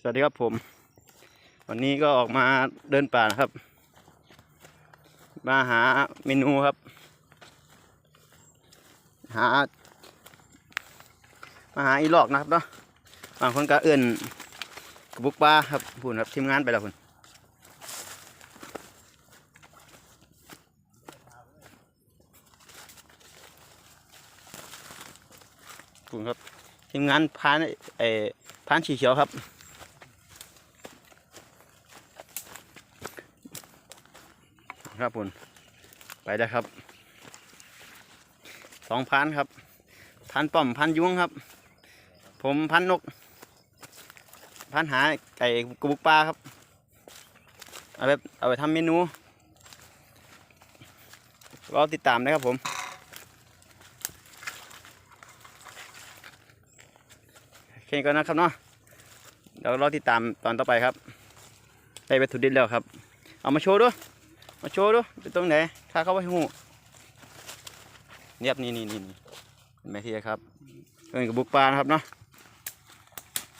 สวัสดีครับผม วันนี้ก็ออกมาเดินป่านะครับ มาหาเมนูครับ หา มาหาอีหลอกนะครับเนาะบางคนก็เอื่นกระบุกปลาครับพูนครับทีมงานไปแล้วคุณพูนครับทีมงานพานเออพานฉีเขียวครับ ครับคุณไปได้ครับสองพันครับพันป่อมพันยุ้งครับ ผมพันนก พันหาไก่กระบุกปลาครับ เอาไปเอาไปทำเมนูรอติดตามนะครับผมแค่นี้ก็นะครับเนาะเดี๋ยวรอติดตามตอนต่อไปครับ ได้ไปถุดิบแล้วครับ เอามาโชว์ด้วย มาโชว์ดูเป็นตรงไหนถ้าเข้าไปหูเนียบนี่นี่นี่นี่เห็นไหมที่ครับเป็นกระบุกปลานะครับเนาะ